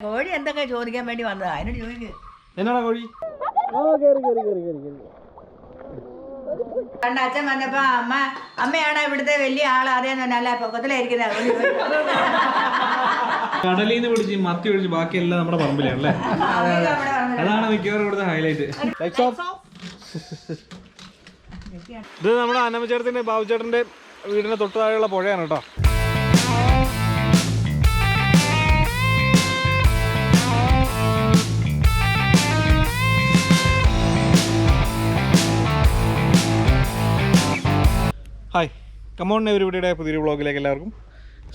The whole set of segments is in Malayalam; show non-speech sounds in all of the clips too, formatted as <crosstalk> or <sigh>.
കോഴി എന്തൊക്കെ ചോദിക്കാൻ വേണ്ടി വന്നതാ? അതിനോട് ചോദിക്കുക എന്നാണ് കോഴി? കണ്ട അച്ഛൻ വന്നപ്പോ അമ്മ അമ്മയാണ് ഇവിടുത്തെ വലിയ ആൾ? അറിയാൻ നല്ല പൊക്കത്തിലായിരിക്കുന്നത് അതുകൊണ്ട് ചോദിച്ചു. കടലിൽ നിന്ന് പിടിച്ച് മത്തി പിടിച്ച് ബാക്കിയെല്ലാം നമ്മുടെ പറമ്പിലാണല്ലേ അതാണ് മിക്കവാറും ഇവിടുത്തെ ഹൈലൈറ്റ് ഇത് നമ്മുടെ അന്നമ്മച്ചേട്ടത്തിന്റെ ബാബുചേട്ടന്റെ വീടിന്റെ തൊട്ടു താഴെയുള്ള പുഴയാണ് കേട്ടോ. കമോൺ എവരിബിയുടെ പുതിയൊരു വ്ളോഗിലേക്ക് എല്ലാവർക്കും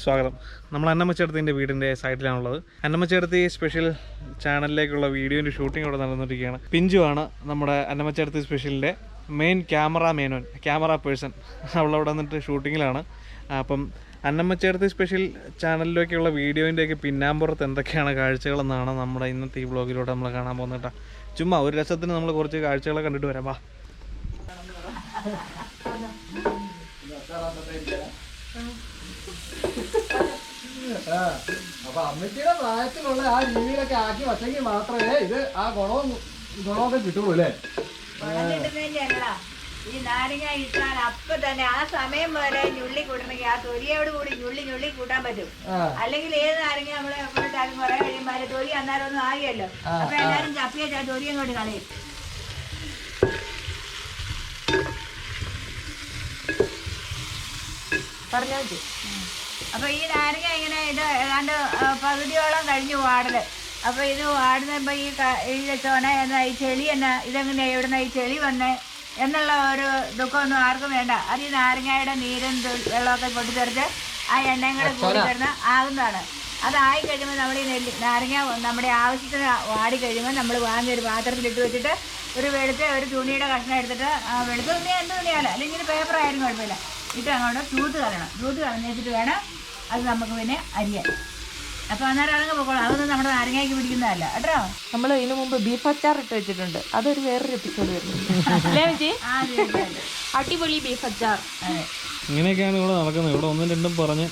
സ്വാഗതം. നമ്മൾ അന്നമ്മച്ചേടത്തിന്റെ വീടിന്റെ സൈഡിലാണുള്ളത് അന്നമ്മച്ചേടത്തി സ്പെഷ്യൽ ചാനലിലേക്കുള്ള വീഡിയോന്റെ ഷൂട്ടിംഗ് അവിടെ നടന്നിരിക്കുകയാണ് പിഞ്ചു ആണ് നമ്മുടെ Annammachedathi സ്പെഷ്യലിന്റെ main camera Menon camera person അവളവിടെ വന്നിട്ട് ഷൂട്ടിങ്ങിലാണ് അപ്പം അന്നമ്മച്ചേർത്തി സ്പെഷ്യൽ ചാനലിലേക്കുള്ള വീഡിയോന്റെയൊക്കെ പിന്നാമ്പുറത്ത് എന്തൊക്കെയാണ് കാഴ്ചകളെന്നാണ് നമ്മുടെ ഇന്നത്തെ ഈ വ്ളോഗിലൂടെ നമ്മൾ കാണാൻ പോകുന്നത് ചുമ്മാ ഒരു രസത്തിന് നമ്മൾ കുറച്ച് കാഴ്ചകളെ കണ്ടിട്ട് വരാം. വാ. അപ്പൊ അമ്മച്ചിയുടെ പ്രായത്തിലുള്ള ആ രീതിയിലൊക്കെ ആക്കി വച്ചെങ്കിൽ മാത്രമേ ഇത് ആ ഗുണവും ഗുണമൊക്കെ കിട്ടുള്ളൂ അല്ലേ? ഈ നാരങ്ങ ഇട്ടാൽ അപ്പൊ തന്നെ ആ സമയം വരെ ഞുള്ളി കൂട്ടണമെങ്കിൽ ആ തൊലിയോട് കൂടി ഞുള്ളി ഞുള്ളി കൂട്ടാൻ പറ്റും. അല്ലെങ്കിൽ ഏത് നാരങ്ങ നമ്മൾ എപ്പോഴും കുറെ കഴിയുമ്പോൾ തൊലി അന്നേരം ഒന്നും ആകിയല്ലോ അപ്പൊ എല്ലാരും ചപ്പിയ തൊലിയും അങ്ങോട്ട് കളയും. പറഞ്ഞാ മതി. അപ്പൊ ഈ നാരങ്ങ ഇങ്ങനെ ഇത് ഏതാണ്ട് പകുതിയോളം കഴിഞ്ഞു വാടൽ. അപ്പൊ ഇത് വാടുന്നപ്പോ ഈ ഈ ചോന എന്ന ഈ ചെളി എന്ന ഇതെങ്ങനെ എവിടുന്ന ഈ ചെളി വന്നേ എന്നുള്ള ഒരു ദുഃഖമൊന്നും ആർക്കും വേണ്ട. അത് ഈ നാരങ്ങയുടെ നീരും വെള്ളമൊക്കെ പൊട്ടിത്തെറിച്ച് ആ എണ്ണയും കൂടെ കൂടി തരുന്ന ആകുന്നതാണ്. അതായി കഴിയുമ്പോൾ നമ്മൾ ഈ നെല്ലി നാരങ്ങ നമ്മുടെ ആവശ്യത്തിന് വാടി കഴിയുമ്പോൾ നമ്മൾ വാങ്ങി ഒരു പാത്രത്തിലിട്ട് വെച്ചിട്ട് ഒരു വെളുത്ത ഒരു തുണിയുടെ കഷ്ണം എടുത്തിട്ട് ആ വെളുത്ത തുണി എന്ത് തുണിയാണ്? അല്ലെങ്കിൽ പേപ്പർ ആയാലും കുഴപ്പമില്ല. ഇട്ട് അങ്ങോട്ട് ചൂത്ത് കളയണം ചൂത്ത് കളഞ്ഞിട്ട് വേണം അത് നമുക്ക് പിന്നെ അരിയാൻ. അപ്പോൾ അന്നേരം അതങ്ങ് പോകണം അതൊന്നും നമ്മുടെ നാരങ്ങയ്ക്ക് പിടിക്കുന്നതല്ല. കേട്ടോ? നമ്മൾ ഇതിനു മുമ്പ് ബീഫ് അച്ചാർ ഇട്ട് വെച്ചിട്ടുണ്ട്. അതൊരു വേറൊരു എപ്പിസോഡ് വരുന്നുണ്ട് അടിപൊളി ബീഫ് അച്ചാർ. ഇങ്ങനെയൊക്കെയാണ് ഇവിടെ നടക്കുന്നത്. ഇവിടെ ഒന്നും രണ്ടും പറഞ്ഞ്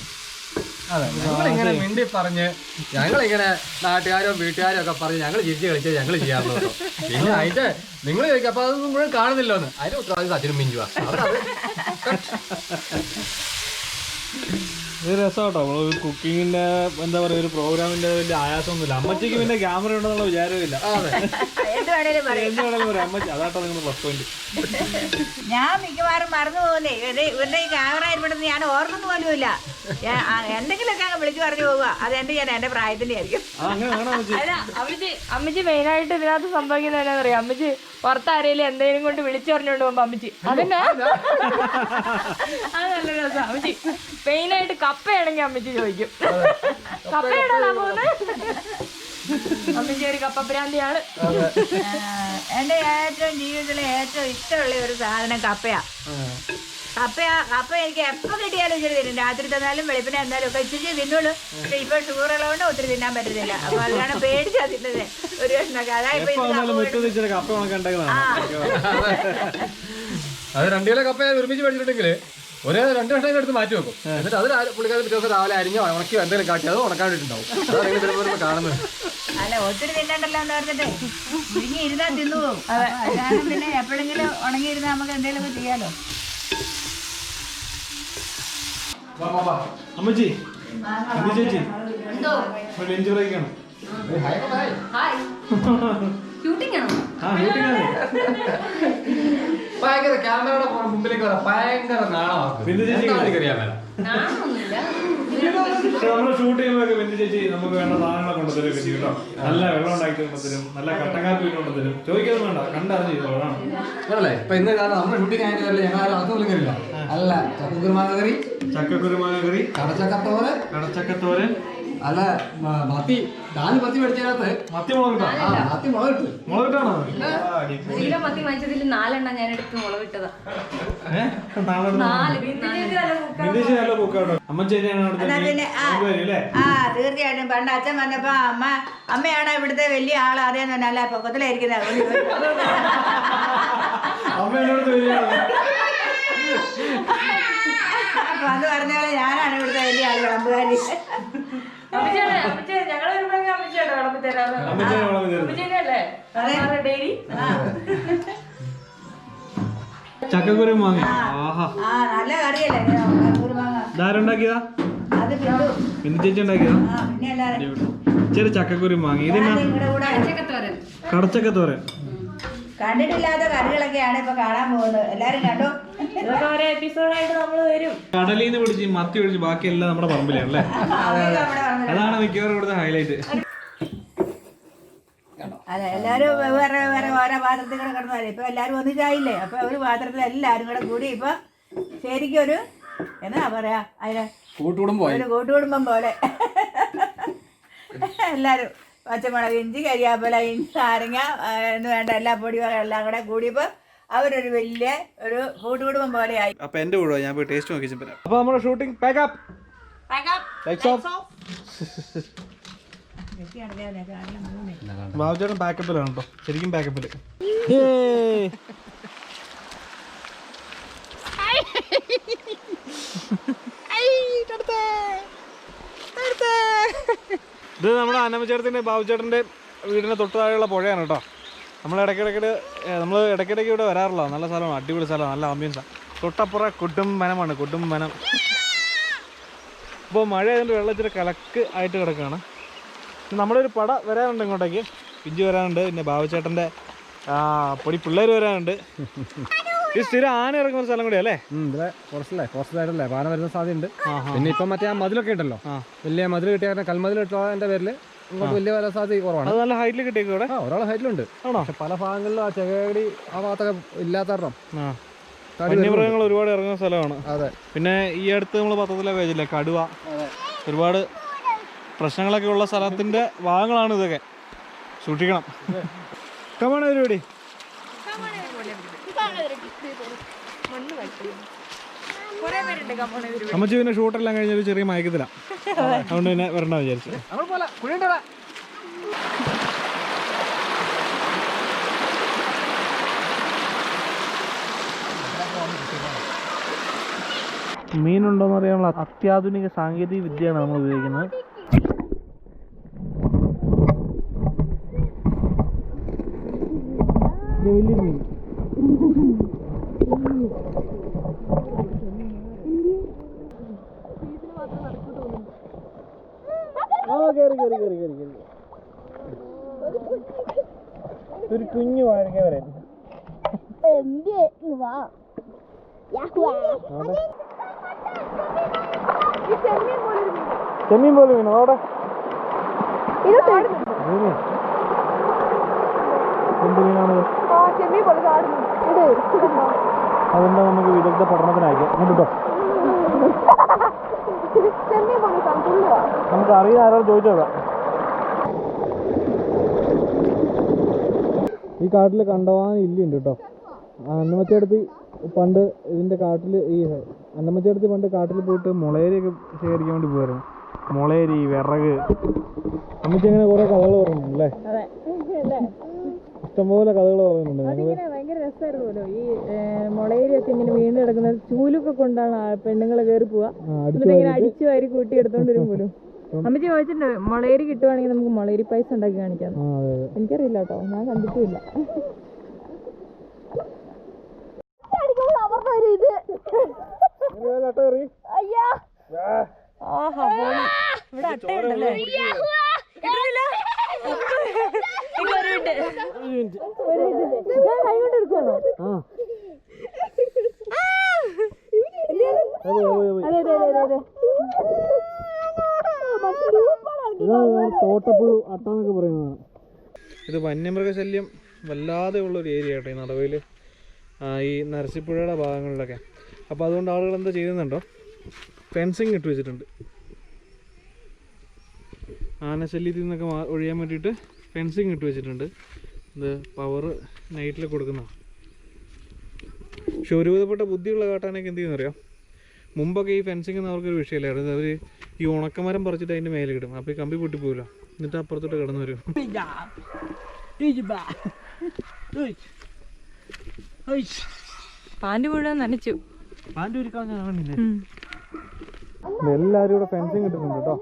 അതെ. ഞങ്ങളിങ്ങനെ മിണ്ടി പറഞ്ഞ് ഞങ്ങളിങ്ങനെ നാട്ടുകാരും വീട്ടുകാരും ഒക്കെ പറഞ്ഞ് ഞങ്ങൾ ചിരിച്ച് കളിച്ചത് ഞങ്ങൾ ചെയ്യാറുള്ളൂ. പിന്നെ അതിന്റെ നിങ്ങൾ ചോദിക്കും അപ്പൊ അതൊന്നും മുഴുവൻ കാണുന്നില്ലോ എന്ന് അതിന്റെ ഉത്തരവാദിത്വം അച്ഛനും മിഞ്ചുവാ. അവരത് ഇത് രസമാട്ടോ. നമ്മൾ കുക്കിങ്ങിന്റെ എന്താ പറയാ ഒരു പ്രോഗ്രാമിന്റെ വലിയ ആയാസമൊന്നുമില്ല. അമ്മച്ചിക്ക് പിന്നെ ക്യാമറ ഉണ്ടെന്നുള്ള വിചാരമില്ല അതെ. എന്ത് വേണേലും പറയും. അമ്മച്ചി അതാട്ടോ നിങ്ങളുടെ പ്ലസ് പോയിന്റ് ഞാൻ മിക്കവാറും മറന്നു പോകുന്നേ ഇവരുടെ ഈ ക്യാമറ ഇവിടെ ഞാൻ ഓർക്കുന്നു പോലുമില്ല. ഞാൻ എന്തെങ്കിലുമൊക്കെ അങ്ങ് വിളിച്ചു പറഞ്ഞു പോവുക. അത് എന്റെ ഞാൻ എന്റെ പ്രായത്തിന്റെ ആയിരിക്കും. അല്ല അമ്മച്ചി അമ്മച്ചി മെയിനായിട്ട് ഇതിനകത്ത് സംഭവിക്കുന്നത് എന്നാ പറയാ അമ്മച്ചി പുറത്ത് ആരെങ്കിലും എന്തെങ്കിലും കൊണ്ട് വിളിച്ചു പറഞ്ഞോണ്ട് പോകുമ്പോ അമ്മച്ചി അതന്നെ? അത് നല്ല രസം. അമ്മച്ചി മെയിനായിട്ട് കപ്പയാണെങ്കിൽ അമ്മച്ചി ചോദിക്കും. കപ്പയാണോ പോകുന്നത് അമ്മച്ചി ഒരു കപ്പ ഭ്രാന്തിയാണ് ആ, എന്റെ ഏറ്റവും ജീവിതത്തിലെ ഏറ്റവും ഇഷ്ടമുള്ള ഒരു സാധനം കപ്പയാ. കപ്പ എനിക്ക് എപ്പോ കിട്ടിയാലും ഇച്ചിരി തിന്നും. രാത്രി തന്നാലും വെളുപ്പിനെ തന്നാലും ഒക്കെ ഇച്ചിരി തിന്നുള്ളൂ. പക്ഷെ ഇപ്പൊ ഷുഗർ ഉള്ളതുകൊണ്ട് ഒത്തിരി തിന്നാൻ പറ്റത്തില്ല. അപ്പൊ അതാണ് പേടിച്ചാ തിന്നത്. ഒരു കഷ്ണൊക്കെ അതാ ഇപ്പൊ അത് രണ്ടു കിലോ കപ്പ ഞാൻ ഒരുമിച്ച് മേടിച്ചിട്ടുണ്ടെങ്കിൽ ഒരു രണ്ട് കഷ്ണം എടുത്ത് മാറ്റി വെക്കും. എന്നിട്ട് അത് പുള്ളിക്കാരൻ പിറ്റേ ദിവസം രാവിലെ അരിഞ്ഞോ ഉണക്കി എന്തെങ്കിലും കാട്ടി അത് ഉണക്കാൻ വേണ്ടിട്ടുണ്ടാവും അതാണ് നിങ്ങൾ കാണുന്നത്. അല്ല ഒത്തിരി തിന്നണ്ടല്ലോ എന്ന് പറഞ്ഞിട്ട്. ഇരിങ്ങി ഇരുന്നാ തിന്നു പോകും അപ്പൊ പിന്നെ എപ്പോഴെങ്കിലും ഉണങ്ങിയിരുന്ന നമുക്ക് എന്തെങ്കിലും ചെയ്യാലോ. അമ്മച്ചി അമ്മ ചേച്ചി. ലഞ്ച് ബ്രേക്കാണ് ഭയങ്കര ക്യാമറയുടെ മുമ്പിലേക്ക് വരാം ഭയങ്കര നാണമാണ് ബിന്ദു ചേച്ചി എന്താണെന്ന് എനിക്കറിയാൻ മേല പക്ഷെ നമ്മൾ ഷൂട്ട് ചെയ്യുമ്പോഴൊക്കെ ബിന്ദു ചേച്ചി നമുക്ക് വേണ്ട സാധനങ്ങളെ കൊണ്ടുതരും കേട്ടോ. നല്ല വെള്ളം ഉണ്ടാക്കി കൊണ്ടുതരും നല്ല കട്ടൻ കാപ്പി കൊണ്ടുതരും ചോദിക്കാതെ വേണ്ട കണ്ടറിഞ്ഞു ചെയ്തോളാം അല്ലേ ഇപ്പൊ ഇന്ന് കാരണം നമ്മുടെ ഷൂട്ടിംഗ് ആയിട്ട് ഞങ്ങൾ പോലും കയറില്ല. അല്ല ചക്കുകുരുമാങ്ങ കറി ചക്കക്കുരുമാങ്ങ കറി കടച്ചക്കത്തോരൻ. കടച്ചക്കത്തോരൻ. അല്ല മ- മത്തി. നാല് മത്തി മേടിച്ചതിനകത്ത് മത്തി മുളക് ഇട്ടോ ആ മത്തി മുളക് മുളകിട്ടാണോ? കിലോ മത്തി വാങ്ങിച്ചതിൽ നാലെണ്ണം ഞാൻ എടുത്ത് മുളകിട്ടതാ തീർച്ചയായിട്ടും. പണ്ട് അച്ഛൻ വന്നപ്പോ അമ്മ അമ്മയാണ് ഇവിടുത്തെ വലിയ ആൾ പൊക്കത്തിലായിരിക്കുന്നത്. അതുകൊണ്ട് ചോദിച്ചു. അമ്മ അപ്പൊ അത് പറഞ്ഞ പോലെ ഞാനാണ് ഇവിടുത്തെ വലിയ ആൾ വിളമ്പുകാരി. ചക്കക്കുരു മാങ്ങ. നല്ല കറിയല്ലേ ചേച്ചി ഉണ്ടാക്കിയതാ? ചക്കക്കുരു മാങ്ങ. ഇതിനാ നിങ്ങളുടെ കൂടെ കടച്ചക്ക തോരൻ കണ്ടിട്ടില്ലാത്ത കറികളൊക്കെയാണ് ഇപ്പൊ കാണാൻ പോകുന്നത്. എല്ലാരും കണ്ടോ? ഇതൊക്കെ ഓരോ എപ്പിസോഡായിട്ട് നമ്മൾ വരും. കടലിൽ നിന്ന് പിടിച്ച് മത്തി ഒഴിച്ച് ബാക്കിയെല്ലാം നമ്മുടെ പറമ്പിലാണ് അല്ലേ? അതൊക്കെ നമ്മുടെ പറഞ്ഞത്. അതാണ് മിക്കവാറും ഇവിടുത്തെ ഹൈലൈറ്റ് അതെ എല്ലാരും വേറെ വേറെ ഓരോ പാത്രത്തിൽ കൂടെ കിടന്നു വരെ ഇപ്പൊ എല്ലാരും ഒന്നിച്ചായില്ലേ? അപ്പൊ ഒരു പാത്രത്തിൽ എല്ലാരും കൂടെ കൂടി ഇപ്പൊ ശരിക്കും ഒരു എന്നാ പറയാ അതിന് കൂട്ടുകുടുംബം ഒരു കൂട്ടുകുടുംബം പോലെ. എല്ലാരും പച്ചമുളക് ഇഞ്ചി കരിയാപ്പല ഇഞ്ചി നാരങ്ങ എന്ന് വേണ്ട എല്ലാ പൊടിയും എല്ലാം കൂടെ കൂടിയപ്പോൾ അവരൊരു വലിയ ഒരു കൂട്ടുകുടുംബം പോലെ ആയി അപ്പൊ എന്റെ കൂടെ ഞാൻ പോയി ടേസ്റ്റ് നോക്കി വരാം അപ്പൊ നമ്മുടെ ഷൂട്ടിംഗ് പാക്കപ്പ് ബാബുചേട്ടൻ പാക്കപ്പിലാണ് കേട്ടോ ശരിക്കും ബാക്കപ്പിൽ ഇത് നമ്മുടെ അന്നമ്മച്ചേട്ടത്തിന്റെ ബാബുചേട്ടന്റെ വീടിന്റെ തൊട്ടു താഴെയുള്ള പുഴയാണ് കേട്ടോ നമ്മൾ ഇടയ്ക്കിടയ്ക്ക് നമ്മൾ ഇടയ്ക്കിടയ്ക്ക് ഇവിടെ വരാറുള്ള നല്ല സ്ഥലമാണ് അടിപൊളി സ്ഥലമാണ് നല്ല ആംബിയൻസാണ് തൊട്ടപ്പുറം കൊടും വനമാണ് കൊടും വനം. ഇപ്പോൾ മഴ ആയതുകൊണ്ട് വെള്ളത്തിൽ കലക്ക് ആയിട്ട് കിടക്കുകയാണ് നമ്മുടെ ഒരു പട വരാനുണ്ട് ഇങ്ങോട്ടേക്ക്. പിഞ്ചു വരാനുണ്ട് പിന്നെ ബാബുചേട്ടന്റെ പൊടി പിള്ളേർ വരാനുണ്ട്. ഈ സ്ഥിരം ആന ഇറങ്ങുന്ന സ്ഥലം കൂടി അല്ലേ? ഇവിടെ കുറച്ചല്ലേ കുറച്ചായിട്ടല്ലേ പാന വരുന്ന സാധ്യതയുണ്ട്. പിന്നെ ഇപ്പം മറ്റേ ആ മതിലൊക്കെ ഉണ്ടല്ലോ. വലിയ മതിൽ കിട്ടിയ കൽമതിൽ എന്റെ പേരിൽ ഇങ്ങോട്ട് വലിയ വരാൻ സാധ്യത കുറവാണ്. അത് നല്ല ഹൈറ്റിൽ കിട്ടിയേക്കും ഇവിടെ? ആ ഒരാൾ ഹൈറ്റിലുണ്ട് ആണോ? പക്ഷെ പല ഭാഗങ്ങളിലും ആ ചെകടി ആ ഭാഗത്തൊക്കെ ഇല്ലാത്ത കാരണം. വന്യമൃഗങ്ങൾ ഒരുപാട് ഇറങ്ങുന്ന സ്ഥലമാണ്. അതെ. പിന്നെ ഈ അടുത്ത് നമ്മൾ പത്രത്തിലൊക്കെ വെച്ചില്ലേ കടുവ. ഒരുപാട് പ്രശ്നങ്ങളൊക്കെ ഉള്ള സ്ഥലത്തിന്റെ ഭാഗങ്ങളാണ് ഇതൊക്കെ. സൂക്ഷിക്കണം. കമാണ് പരിപാടി മണ്ണ് അമ്മച്ചി പിന്നെ ഷൂട്ടെല്ലാം കഴിഞ്ഞ ഒരു ചെറിയ മയക്കത്തില്ല അതുകൊണ്ട് പിന്നെ വരണ്ട വിചാരിച്ചു. മീനുണ്ടോന്ന് അറിയാനുള്ള അത്യാധുനിക സാങ്കേതിക വിദ്യയാണ് നമ്മൾ ഉപയോഗിക്കുന്നത്. ആ കയറി കയറി കയറി കയറി കയറി ഒരു കുഞ്ഞു വാഴക്ക വരാൻ. ചെമ്മീൻ പോലെ വീണു അവിടെ. എന്ത് മീനാണത്? അതിന്റെ നമുക്ക് വിദഗ്ധ പഠനത്തിനയക്കാം കേട്ടോ <laughs> നമുക്ക് അറിയാൻ ആരോട് ചോദിച്ചോക്കാം ഈ കാട്ടിൽ കണ്ടവാൻ ഇല്ലുണ്ട് കേട്ടോ അന്നമ്മച്ചടുത്ത് പണ്ട് ഇതിന്റെ കാട്ടിൽ ഈ അന്നമ്മച്ചടുത്ത് പണ്ട് കാട്ടിൽ പോയിട്ട് മുളേരിയൊക്കെ ശേഖരിക്കാൻ വേണ്ടി പോയിരുന്നു. മുളേരി വിറക് അമ്മച്ചി അങ്ങനെ കുറെ കഥകൾ പറയുന്നുണ്ട് അല്ലേ ഇഷ്ടംപോലെ കഥകൾ പറയുന്നുണ്ട്. ഭയങ്കര രസമായിരുന്നല്ലോ ഈ മുളയിരിയൊക്കെ ഇങ്ങനെ വീണ് കിടക്കുന്നത് ചൂലൊക്കെ കൊണ്ടാണ് പെണ്ണുങ്ങളെ കയറി പോവാ എന്നിട്ട് ഇങ്ങനെ അടിച്ചു വാരി കൂട്ടി എടുത്തോണ്ട് വരും പോലും അമ്മച്ചി ചോദിച്ചിട്ടുണ്ട് മുളയരി കിട്ടുവാണെങ്കിൽ നമുക്ക് മുളയരി പൈസ ഉണ്ടാക്കി കാണിക്കാം. എനിക്കറിയില്ല കേട്ടോ ഞാൻ കണ്ടിട്ടില്ല. ഇവിടെ അട്ടയുണ്ടല്ലേ ഒരു മിനിറ്റ്. ഒരു മിനിറ്റ്. ഞാൻ കൈ കൊണ്ട് എടുക്കുവാണോ? ആ ഇല്ലേ? അതെ അതെ അതെ അതെ. തോട്ടപ്പുഴു അട്ടാന്നൊക്കെ പറയുന്നതാണ് ഇത് വന്യമൃഗശല്യം വല്ലാതെ ഉള്ളൊരു ഏരിയ കേട്ടോ ഈ നടവയിൽ ഈ നരസിപ്പുഴയുടെ ഭാഗങ്ങളിലൊക്കെ. അപ്പോൾ അതുകൊണ്ട് ആളുകൾ എന്താ ചെയ്യുന്നുണ്ടോ? ഫെൻസിങ് ഇട്ട് വെച്ചിട്ടുണ്ട്. ആനശല്യത്തിൽ നിന്നൊക്കെ ഒഴിയാൻ വേണ്ടിയിട്ട് ഫെൻസിങ് ഇട്ട് വെച്ചിട്ടുണ്ട്. ഇത് പവർ നൈറ്റിൽ കൊടുക്കുന്ന പക്ഷെ ഒരുവിധപ്പെട്ട ബുദ്ധിയുള്ള കാട്ടാനൊക്കെ എന്ത് ചെയ്യുന്നറിയാം? മുമ്പൊക്കെ ഈ ഫെൻസിങ് എന്ന് അവർക്കൊരു വിഷയമില്ലായിരുന്നു അവർ ഈ ഉണക്കമരം പറിച്ചിട്ട് അതിന്റെ മേലെ ഇടും അപ്പോൾ ഈ കമ്പി പൊട്ടിപ്പോകില്ല എന്നിട്ട് അപ്പുറത്തോട്ട് കിടന്നു വരും പാന്റ് മുഴുവൻ നനച്ചു. പാന്റെ ഒരുക്കാൻ ഞാൻ കണ്ടില്ലേ എല്ലാവരും ഇവിടെ ഫെൻസിങ് കിട്ടുന്നുണ്ട് കേട്ടോ.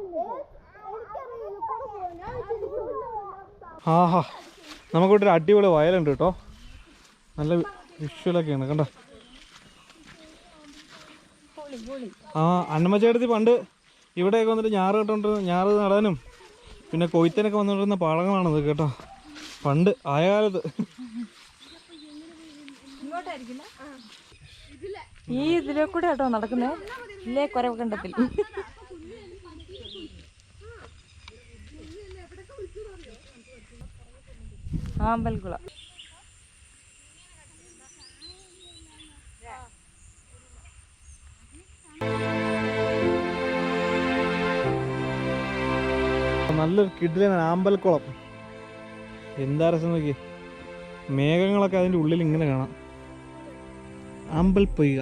ആഹാ. നമുക്കിവിടെ ഒരു അടിപൊളി വയലുണ്ട് കേട്ടോ. നല്ല വിഷ്വലൊക്കെയാണ് കണ്ടോ? ആ അന്നമ്മച്ചേടത്തി പണ്ട് ഇവിടെയൊക്കെ വന്നിട്ട് ഞാറ് കേട്ടോണ്ട് ഞാറ് നടാനും പിന്നെ കൊയ്ത്തനൊക്കെ വന്നുകൊണ്ടിരുന്ന പാളങ്ങളാണത് കേട്ടോ. പണ്ട് ആയ കാലത്ത് ഈ ഇതിലെ കൂടെ കേട്ടോ നടക്കുന്നേ. ഇല്ലേ കുരവ് കണ്ടത്തിൽ. ആമ്പൽക്കുളം. നല്ലൊരു കിഡിലാണ് ആമ്പൽക്കുളം. എന്താ രസം നോക്കി മേഘങ്ങളൊക്കെ അതിന്റെ ഉള്ളിൽ ഇങ്ങനെ കാണാം. ആമ്പൽ പൊയ്ക.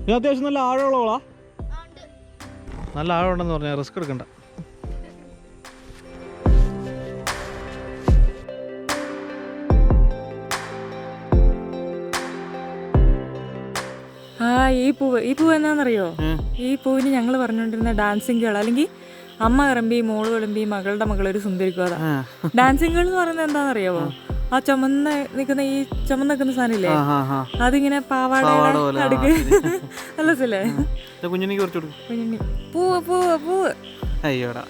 ഇത് അത്യാവശ്യം നല്ല ആഴമുള്ള കുളാ? നല്ല ആഴമുണ്ടെന്ന് പറഞ്ഞാൽ റിസ്ക് എടുക്കണ്ട. ആ ഈ പൂവ് ഈ പൂവ് എന്നാന്നറിയോ? ഈ പൂവിന് ഞങ്ങൾ പറഞ്ഞുകൊണ്ടിരുന്ന ഡാൻസിങ് കേൾ അല്ലെങ്കിൽ അമ്മ കറമ്പി മോൾ വിളമ്പി മകളുടെ മകളൊരു സുന്ദരിക്കുക ഡാൻസിങ് ഗേൾ എന്ന് പറയുന്നത് എന്താണെന്നറിയാവോ? ആ. ചുമന്ന നിൽക്കുന്ന ഈ ചുമന്ന നിൽക്കുന്ന സാധനമില്ലേ? അതിങ്ങനെ പാവാട അടുക്ക്. നല്ല <laughs> രസല്ലേ പൂവ് പൂവ് പൂവ്. അയ്യോടാ.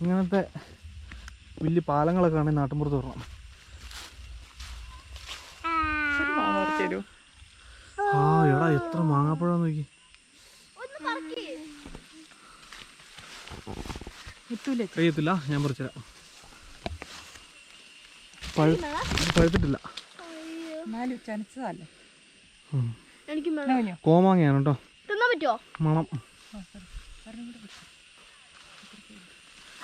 ഇങ്ങനത്തെ വലിയ പാലങ്ങളൊക്കെ ആണെങ്കിൽ നാട്ടിൻപുറത്ത് വരണം. ആ എടാ എത്ര മാങ്ങാപ്പഴം നോക്കി. കഴിയത്തില്ല ഞാൻ പറിച്ചുതരാം. പഴ പഴുത്തിട്ടില്ല. കോമാങ്ങയാണ് കേട്ടോ. മണം അങ്ങ് പറക്ക് പിന്നെ പിന്നെ ചേച്ചി യാ! ആ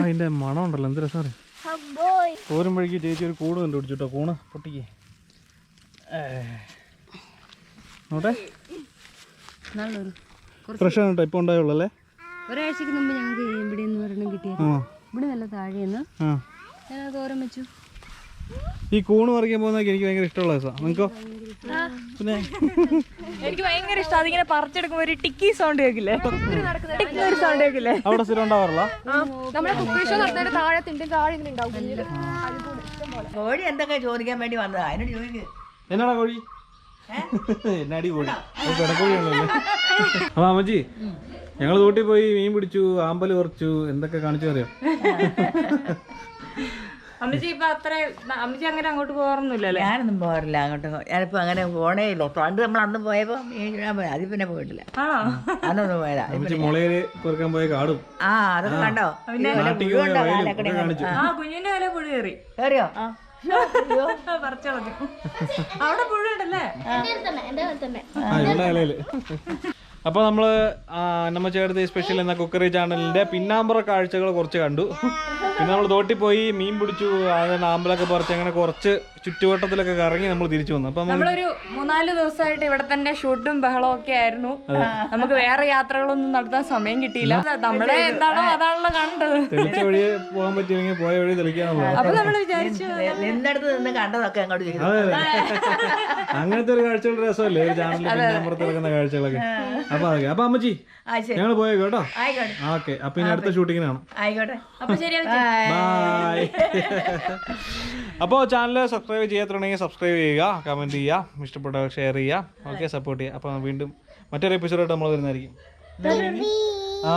അതിന്റെ മണം ഉണ്ടല്ലോ. എന്ത് രസം പോരുമ്പഴേക്ക് ഹബ്ബോയ്. പോരുമ്പോഴേക്ക് ചേച്ചി ഒരു കൂട് കണ്ടുപിടിച്ചു കേട്ടോ കൂണ് പൊട്ടിക്ക്. നോട്ടെ? ഫ്രഷ് ആണ് കേട്ടോ ഇപ്പോൾ ഉണ്ടായുള്ളൂ അല്ലേ? ഒരാഴ്ചക്ക് മുമ്പ് ഞങ്ങൾക്ക് ഇവിടെ നിന്ന് ഒരെണ്ണം കിട്ടിയത് ഇവിടെ നല്ല താഴെയെന്ന്. ഞാൻ തോരൻ വെച്ചു. ഈ കൂണ് പറിക്കാൻ പോകുന്നതൊക്കെ എനിക്ക് ഭയങ്കര ഇഷ്ടമുള്ള ദിവസമാണ് നിങ്ങൾക്കോ പിന്നെ എനിക്ക് ഭയങ്കര ഇഷ്ടം. അതിങ്ങനെ പറിച്ചെടുക്കുമ്പോ ഒരു ടിക്കി സൗണ്ട് കേൾക്കില്ലേ? ടിക്കി ഒരു സൗണ്ട് കേൾക്കില്ലേ? അവിടെ സ്ഥിരം ഉണ്ടാവാറില്ല കുക്കറി ഷോ നടത്തുന്നതിന്റെ താഴെ തിണ്ടി താഴെ ഇങ്ങനെ ഉണ്ടാവും. കോഴി എന്തൊക്കെ ചോദിക്കാൻ വേണ്ടി വന്നതാ? അതിനോട് ചോദിക്കുക എന്നാടാ കോഴി? എന്നാടി കോഴി? കിടക്കോഴിയാണല്ലോ അപ്പൊ അമ്മച്ചി ഞങ്ങൾ തോട്ടിൽ പോയി മീൻ പിടിച്ചു ആമ്പൽ കുറച്ചു എന്തൊക്കെ കാണിച്ചു അറിയാം? അമ്മച്ചി ഇപ്പൊ അത്ര അമ്മച്ചി അങ്ങനെ അങ്ങോട്ട് പോകാറൊന്നുമില്ലല്ലേ? ഞാനൊന്നും പോകാറില്ല അങ്ങോട്ട് ഞാനിപ്പോ അങ്ങനെ പോണേ ഇല്ല. പണ്ട് നമ്മൾ അന്ന് പോയപ്പോ പോയി. അതിൽ പിന്നെ പോയിട്ടില്ല. ആണോ? അന്നൊന്നും പോയതാ. അമ്മച്ചി മുളയിൽ പെറുക്കാൻ പോയ കാടും. ആ അതൊക്കെ കണ്ടോ? ആ കുഞ്ഞിന്റെ വില പുഴു കയറി. കയറിയോ? പറിച്ചളഞ്ഞു അവിടെ പുഴു അപ്പോൾ നമ്മൾ അന്നമ്മ ചേർത്ത് സ്പെഷ്യൽ എന്ന കുക്കറി ചാനലിന്റെ പിന്നാമ്പുറ കാഴ്ചകൾ കുറച്ച് കണ്ടു. പിന്നെ നമ്മൾ തോട്ടിൽ പോയി മീൻ പിടിച്ചു അതിന് ആമ്പലൊക്കെ പറിച്ച് അങ്ങനെ കുറച്ച് ചുറ്റുവട്ടത്തിലൊക്കെ കറങ്ങി നമ്മൾ തിരിച്ചു വന്നു. അപ്പൊ നമ്മൾ നമ്മളൊരു മൂന്നാൽ ദിവസമായിട്ട് ഇവിടെ തന്നെ ഷൂട്ടും ബഹളവും ഒക്കെ ആയിരുന്നു. നമുക്ക് വേറെ യാത്രകളൊന്നും നടത്താൻ സമയം കിട്ടിയില്ല. നമ്മളെ എന്താണോ അതാണല്ലോ കണ്ടത്. തെളിച്ച വഴി പോകാൻ പറ്റിയെങ്കിൽ പോയ വഴി തെളിക്കാന്നുള്ളത് അപ്പൊ നമ്മൾ വിചാരിച്ചു നിന്നടുത്ത് നിന്ന് കണ്ടതൊക്കെ അങ്ങോട്ട് അങ്ങനത്തെ ഒരു കാഴ്ചകളുടെ രസമല്ലേ? ഒരു ചാനലിൽ കാഴ്ചകളൊക്കെ. അപ്പൊ അതൊക്കെ. അപ്പൊ അമ്മച്ചി ഞങ്ങൾ പോയോ കേട്ടോ? ഓക്കെ. അപ്പൊ ഇനി അടുത്ത ഷൂട്ടിങ്ങിനാണ് ആയിക്കോട്ടെ. അപ്പൊ ശരി ബൈ. അപ്പോൾ ചാനൽ സബ്സ്ക്രൈബ് ചെയ്യാത്തുണ്ടെങ്കിൽ സബ്സ്ക്രൈബ് ചെയ്യുക കമന്റ് ചെയ്യുക ഇഷ്ടപ്പെട്ട ഷെയർ ചെയ്യുക ഓക്കെ സപ്പോർട്ട് ചെയ്യുക. അപ്പോൾ വീണ്ടും മറ്റൊരു എപ്പിസോഡായിട്ട് നമ്മൾ വരുന്നതായിരിക്കും. ആ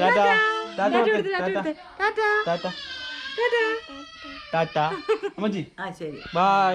ടാറ്റാ ടാറ്റാ ടാറ്റാ ടാറ്റാ അമ്മച്ചി. ആ ശരി. ബൈ